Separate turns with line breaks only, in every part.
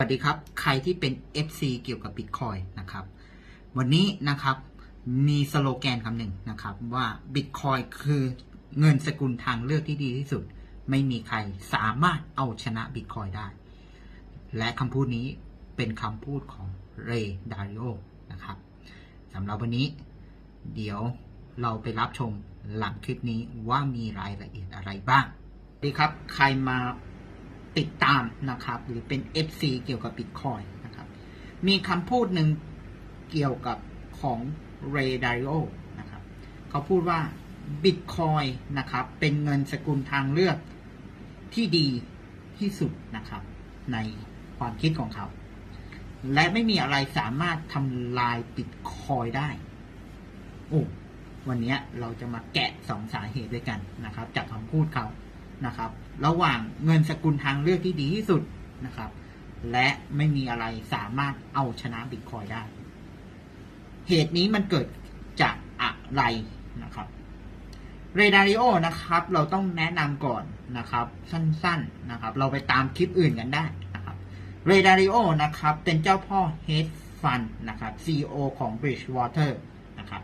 สวัสดีครับ ใครที่เป็น FC เกี่ยวกับ Bitcoin นะครับ วันนี้นะครับมีสโลแกนคำหนึ่งนะครับว่า Bitcoin คือเงินสกุลทางเลือกที่ดีที่สุด ไม่มีใครสามารถเอาชนะ Bitcoin ได้ และคำพูดนี้เป็นคำพูดของเรย์ดาริโอนะครับสำหรับวันนี้ เดี๋ยวเราไปรับชมหลังคลิปนี้ว่ามีรายละเอียดอะไรบ้างสวัสดีครับ ใครมา ติดตามนะครับ หรือเป็น FC เกี่ยวกับ Bitcoin นะครับ มีคำพูดหนึ่งเกี่ยวกับของ Ray Dalio นะครับ เขาพูดว่า Bitcoin นะครับ เป็นเงินสกุลทางเลือกที่ดีที่สุดนะครับ ในความคิดของเขา และไม่มีอะไรสามารถทำลาย Bitcoin ได้โอ้วันนี้เราจะมาแกะสองสาเหตุด้วยกันนะครับ จากคำพูดเขา นะครับ ระหว่างเงินสกุลทางเลือกที่ดีที่สุดนะครับ และไม่มีอะไรสามารถเอาชนะบิตคอยได้ เหตุนี้มันเกิดจากอะไรนะครับเรดาริโอนะครับ เราต้องแนะนำก่อนนะครับ สั้นๆนะครับ เราไปตามคลิปอื่นกันได้นะครับเรดาริโอนะครับ เป็นเจ้าพ่อ Hedge Fund นะครับ CEO ของ Bridgewater นะครับ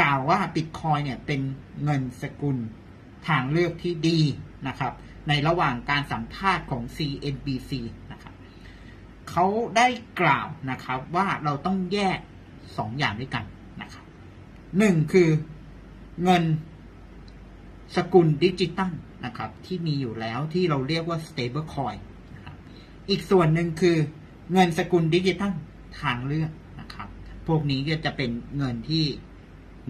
กล่าวว่า Bitcoin เนี่ยเป็นเงินสกุลทางเลือกที่ดี นะครับ ในระหว่างการสัมภาษณ์ของ CNBC นะครับเขาได้กล่าวนะครับว่าเราต้องแยกสองอย่างด้วยกันนะครับหนึ่งคือเงินสกุลดิจิตัลนะครับ ที่มีอยู่แล้วที่เราเรียกว่า stable coin นะครับอีกส่วนหนึ่งคือเงินสกุลดิจิตัลทางเลือกนะครับ พวกนี้ก็จะเป็นเงินที่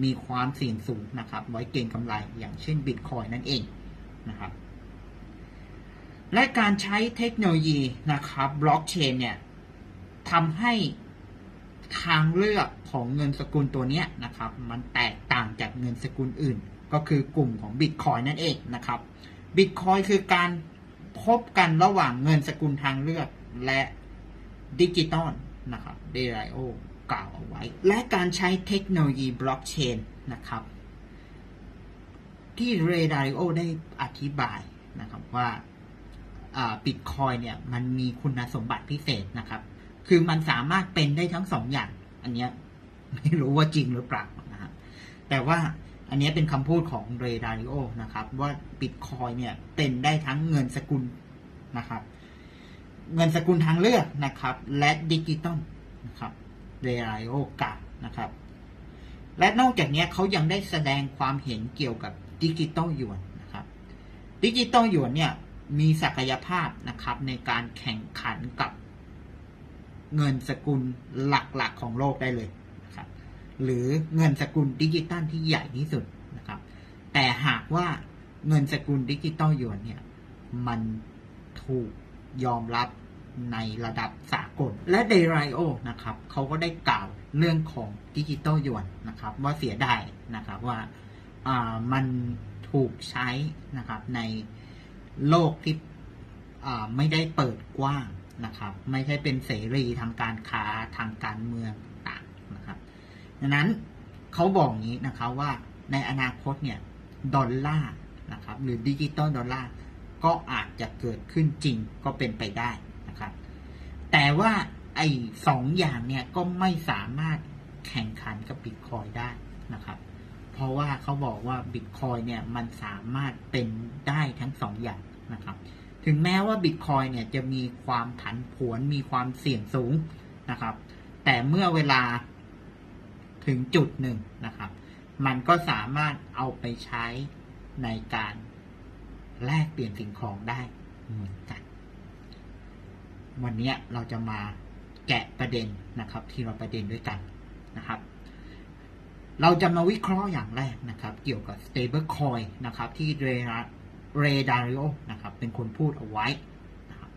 มีความเสี่ยงสูงนะครับ ไว้เก็งกำไรอย่างเช่นบิตคอยนั่นเองนะครับ และการใช้เทคโนโลยีนะครับบล็อกเชนเนี่ยทำให้ทางเลือกของเงินสกุลตัวนี้นะครับ มันแตกต่างจากเงินสกุลอื่น ก็คือกลุ่มของบิตคอยนั่นเองนะครับบิตคอยคือการพบกันระหว่างเงินสกุลทางเลือกและดิจิตอลนะครับเดรโอกล่าวเอาไว้ และการใช้เทคโนโลยีบล็อกเชนนะครับ ที่เรดาริโอได้อธิบายนะครับว่า บิตคอยเนี่ยมันมีคุณสมบัติพิเศษนะครับ คือมันสามารถเป็นได้ทั้งสองอย่าง อันเนี้ยไม่รู้ว่าจริงหรือเปล่านะฮะแต่ว่าอันนี้เป็นคำพูดของเรดาริโอนะครับ ว่าบิตคอยเนี่ยเป็นได้ทั้งเงินสกุลนะครับ เงินสกุลทางเลือกนะครับ และดิจิตอลนะครับเรดาริโอกานะครับ และนอกจากนี้เขายังได้แสดงความเห็นเกี่ยวกับดิจิตอลหยวนนะครับ ดิจิตอลหยวนเนี่ย มีศักยภาพนะครับในการแข่งขันกับเงินสกุลหลักๆของโลกได้เลยนะครับหรือเงินสกุลดิจิตอลที่ใหญ่ที่สุดนะครับ แต่หากว่าเงินสกุลดิจิตอลยวนเนี่ย มันถูกยอมรับในระดับสากล และเดร i โอนะครับเขาก็ได้กล่าวเรื่องของดิจิตอลยวนนะครับ ว่าเสียดายนะครับว่ามันถูกใช้นะครับใน โลกที่ไม่ได้เปิดกว้างนะครับ ไม่ใช่เป็นเสรีทางการค้าทางการเมืองต่างนะครับดังนั้นเขาบอกอย่างนี้นะครับว่าในอนาคตเนี่ยดอลลาร์นะครับหรือดิจิตอลดอลลาร์ก็อาจจะเกิดขึ้นจริงก็เป็นไปได้นะครับ แต่ว่าไอ้สองอย่างเนี่ยก็ไม่สามารถแข่งขันกับบิตคอยได้นะครับ เพราะว่าเขาบอกว่าบิตคอยเนี่ยมันสามารถเป็นได้ทั้งสองอย่างนะครับ ถึงแม้ว่าบิตคอยเนี่ยจะมีความผันผวนมีความเสี่ยงสูงนะครับ แต่เมื่อเวลาถึงจุดหนึ่งนะครับ มันก็สามารถเอาไปใช้ในการแลกเปลี่ยนสิ่งของได้เหมือนกัน วันนี้เราจะมาแกะประเด็นนะครับ ที่เราประเด็นด้วยกันนะครับ เราจะมาวิเคราะห์อย่างแรกนะครับ เกี่ยวกับ stable coin นะครับ ที่เรเรดาริโอนะครับ เป็นคนพูดเอาไว้นะครับ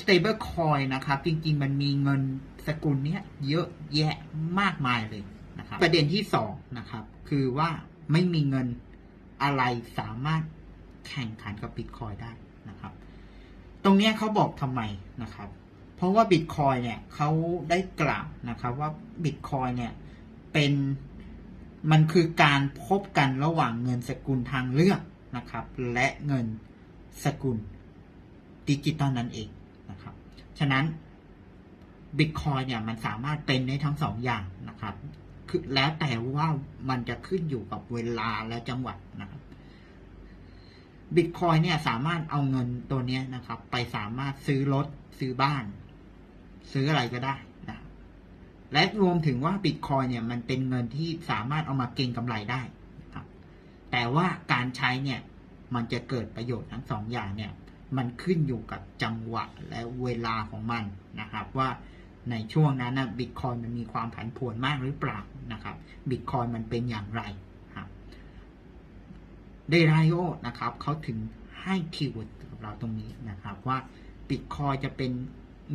stable coin นะครับ จริงๆ มันมีเงินสกุลนี้เยอะแยะมากมายเลยนะครับ ประเด็นที่สองนะครับ คือว่าไม่มีเงินอะไรสามารถแข่งขันกับบิตคอยได้นะครับ ตรงนี้เขาบอกทำไมนะครับ เพราะว่าบิตคอยเนี่ยเขาได้กล่าวนะครับว่าบิตคอยเนี่ย เป็นมันคือการพบกันระหว่างเงินสกุลทางเลือกนะครับ และเงินสกุลดิจิตอลนั่นเองนะครับ ฉะนั้นบิตคอยเนี่ยมันสามารถเป็นได้ทั้งสองอย่างนะครับคือแล้วแต่ว่ามันจะขึ้นอยู่กับเวลาและจังหวัดนะครับบิตคอยเนี่ยสามารถเอาเงินตัวนี้นะครับ ไปสามารถซื้อรถซื้อบ้าน ซื้ออะไรก็ได้ และรวมถึงว่าบิตคอยเนี่ยมันเป็นเงินที่สามารถเอามาเก็งกำไรได้นะครับแต่ว่าการใช้เนี่ยมันจะเกิดประโยชน์ทั้งสองอย่างเนี่ยมันขึ้นอยู่กับจังหวะและเวลาของมันนะครับ ว่าในช่วงนั้นนะบิตคอยมันมีความผันผวนมากหรือเปล่านะครับบิตคอยมันเป็นอย่างไรครับเดรายโอนะครับเขาถึงให้คีย์เวิร์ดกับเราตรงนี้นะครับว่าบิตคอยจะเป็น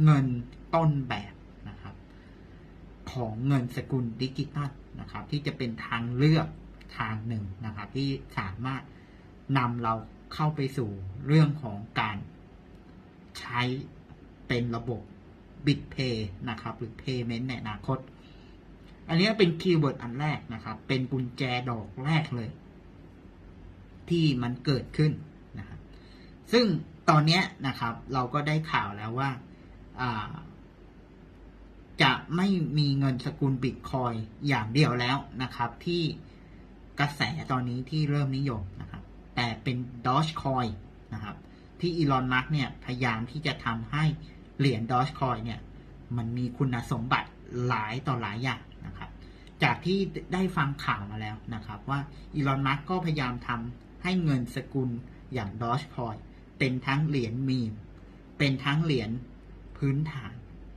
เงินต้นแบบ ของเงินสกุลดิจิตอลนะครับ ที่จะเป็นทางเลือกทางหนึ่งนะครับ ที่สามารถนำเราเข้าไปสู่เรื่องของการใช้เป็นระบบ BitPay นะครับ หรือ Payment ในอนาคต อันนี้เป็นคีย์เวิร์ดอันแรกนะครับ เป็นกุญแจดอกแรกเลย ที่มันเกิดขึ้นนะครับซึ่งตอนนี้นะครับ เราก็ได้ข่าวแล้วว่า จะไม่มีเงินสกุลบิตคอยอย่างเดียวแล้วนะครับ ที่กระแสตอนนี้ที่เริ่มนิยมนะครับ แต่เป็นดอ g คอยนะครับ ที่อีลอนมัสเนี่ยพยายามที่จะทำให้เหรียญดอ g คอยเนี่ย มันมีคุณสมบัติหลายต่อหลายอย่างนะครับ จากที่ได้ฟังข่าวมาแล้วนะครับ ว่าอีลอนมัสก็พยายามทำให้เงินสกุลอย่างดอ g คอยเป็นทั้งเหรียญมีมเป็นทั้งเหรียญพื้นฐาน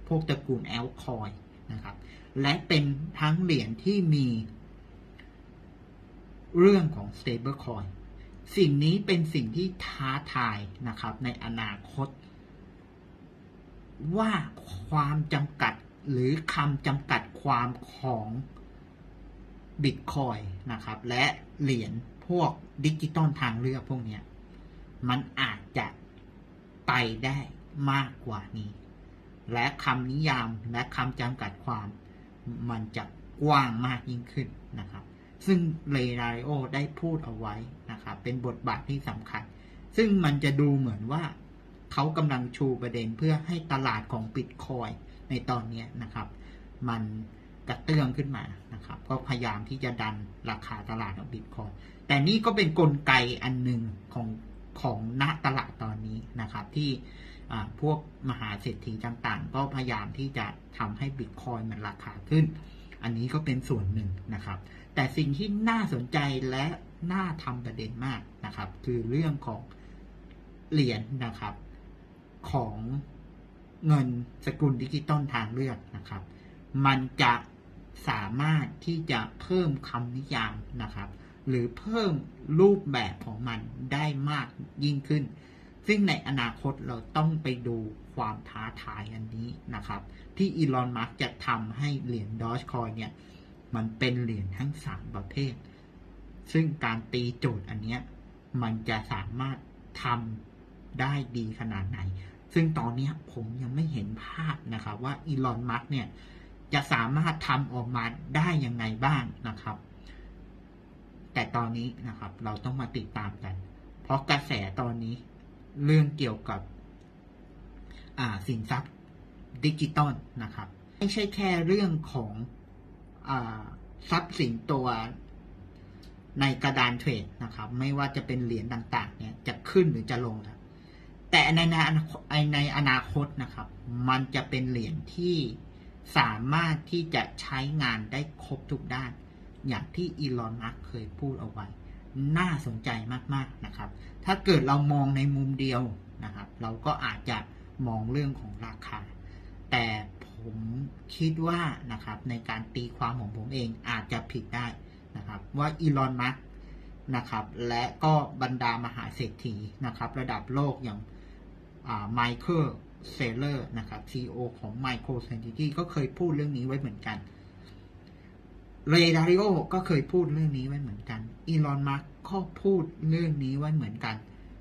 พวกตระกูลแอลคอยนะครับ และเป็นทั้งเหรียญที่มีเรื่องของ stablecoin สิ่งนี้เป็นสิ่งที่ท้าทายนะครับ ในอนาคต ว่าความจำกัดหรือคำจำกัดความของบิตคอยนะครับ และเหรียญพวกดิจิตอลทางเลือกพวกนี้มันอาจจะไปได้มากกว่านี้ และคำนิยามและคำจำกัดความ มันจะกว้างมากยิ่งขึ้นนะครับ ซึ่งเรดาริโอได้พูดเอาไว้นะครับ เป็นบทบาทที่สำคัญ ซึ่งมันจะดูเหมือนว่าเขากำลังชูประเด็นเพื่อให้ตลาดของบิตคอยในตอนนี้นะครับ มันกระเตื้องขึ้นมานะครับ ก็พยายามที่จะดันราคาตลาดของบิตคอยแต่นี่ก็เป็นนกลไกอันหนึ่งของของณตลาดตอนนี้นะครับที่ พวกมหาเศรษฐีต่างๆ ก็พยายามที่จะทำให้บิตคอยมันราคาขึ้น อันนี้ก็เป็นส่วนหนึ่งนะครับ แต่สิ่งที่น่าสนใจและน่าทำประเด็นมากนะครับ คือเรื่องของเหรียญนะครับ ของเงินสกุลดิจิตอลทางเลือกนะครับ มันจะสามารถที่จะเพิ่มคำนิยามนะครับ หรือเพิ่มรูปแบบของมันได้มากยิ่งขึ้น ซึ่งในอนาคตเราต้องไปดูความท้าทายอันนี้นะครับ ที่อีลอนมัสจะทำให้เหรียญดอชคอยเนี่ย มันเป็นเหรียญทั้งสามประเภท ซึ่งการตีโจทย์อันเนี้ยมันจะสามารถทำได้ดีขนาดไหน ซึ่งตอนนี้ผมยังไม่เห็นภาพนะครับ ว่าอีลอนมัสเนี่ย จะสามารถทำออกมาได้ยังไงบ้างนะครับ แต่ตอนนี้นะครับ เราต้องมาติดตามกัน เพราะกระแสตอนนี้ เรื่องเกี่ยวกับสินทรัพย์ดิจิตอลนะครับ ไม่ใช่แค่เรื่องของอทรัพย์สินตัวในกระดานเทรดนะครับ ไม่ว่าจะเป็นเหรียญต่างๆ เนี่ยจะขึ้นหรือจะลงครับแต่ในในในอนาคตนะครับ มันจะเป็นเหรียญที่สามารถที่จะใช้งานได้ครบทุกด้าน อย่างที่อีลอนมัสเคยพูดเอาไว้ น่าสนใจมากๆนะครับ ถ้าเกิดเรามองในมุมเดียวนะครับ เราก็อาจจะมองเรื่องของราคา แต่ผมคิดว่านะครับในการตีความของผมเองอาจจะผิดได้นะครับว่าอีลอนมัสนะครับและก็บรรดามหาเศรษฐีนะครับระดับโลกอย่างไมเคิลเซเลอร์นะครับ CEO ของ Micro Strategy ก็เคยพูดเรื่องนี้ไว้เหมือนกัน เรดาริโอก็เคยพูดเรื่องนี้ไว้เหมือนกัน อีลอนมัสก็พูดเรื่องนี้ไว้เหมือนกัน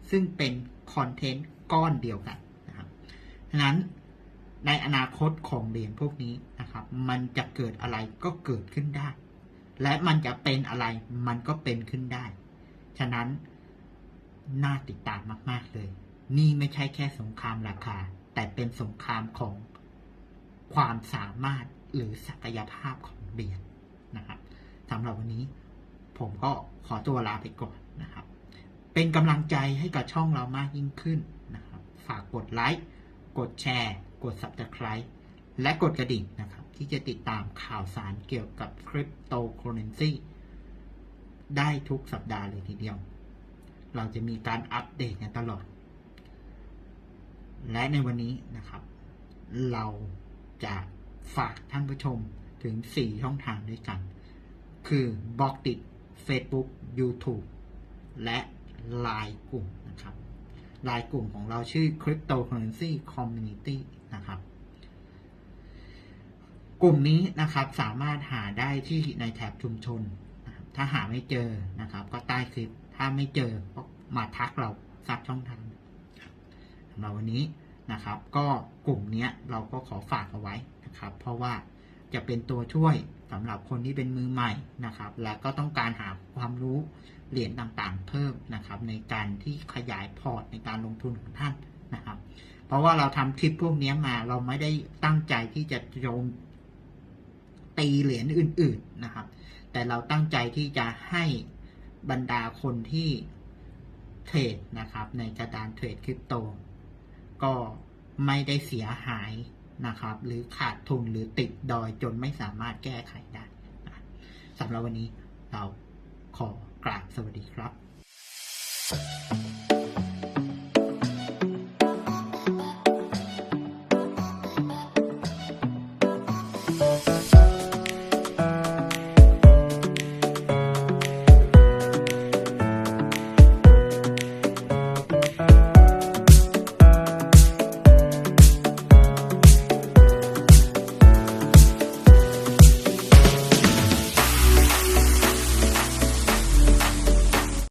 ซึ่งเป็นคอนเทนต์ก้อนเดียวกันนะครับฉะนั้นในอนาคตของเหรียญพวกนี้นะครับ มันจะเกิดอะไรก็เกิดขึ้นได้ และมันจะเป็นอะไรมันก็เป็นขึ้นได้ ฉะนั้นน่าติดตามมาก ๆเลย นี่ไม่ใช่แค่สงครามราคา แต่เป็นสงครามของความสามารถหรือศักยภาพของเหรียญ นะครับสำหรับวันนี้ผมก็ขอตัวลาไปก่อนนะครับ เป็นกำลังใจให้กับช่องเรามากยิ่งขึ้นนะครับ ฝากกดไลค์ กดแชร์ กด Subscribe และกดกระดิ่งนะครับ ที่จะติดตามข่าวสารเกี่ยวกับคริปโตเคอเรนซีได้ทุกสัปดาห์เลยทีเดียว เราจะมีการอัปเดตกันตลอด และในวันนี้นะครับ เราจะฝากท่านผู้ชม ถึง 4 ช่องทางด้วยกัน คือบล็อกติด Facebook YouTube และ Line กลุ่มนะครับลายกลุ่มของเราชื่อ Cryptocurrency Community นะครับกลุ่มนี้นะครับสามารถหาได้ที่ในแถบชุมชนนถ้าหาไม่เจอนะครับ ก็ใต้คลิป ถ้าไม่เจอก็มาทักเราสักช่องทางสำหรับวันนี้นะครับ ก็กลุ่มนี้เราก็ขอฝากเอาไว้นะครับ เพราะว่า จะเป็นตัวช่วยสำหรับคนที่เป็นมือใหม่นะครับ และก็ต้องการหาความรู้เหรียญต่างๆ เพิ่มนะครับ ในการที่ขยายพอร์ตในการลงทุนของท่านนะครับ เพราะว่าเราทำคลิปพวกนี้มาเราไม่ได้ตั้งใจที่จะโจมตีเหรียญอื่น ๆนะครับ แต่เราตั้งใจที่จะให้บรรดาคนที่เทรดนะครับ ในกระดานเทรดคริปโต ก็ไม่ได้เสียหาย นะครับ หรือขาดทุนหรือติดดอยจนไม่สามารถแก้ไขได้สำหรับวันนี้เราขอกราบสวัสดีครับ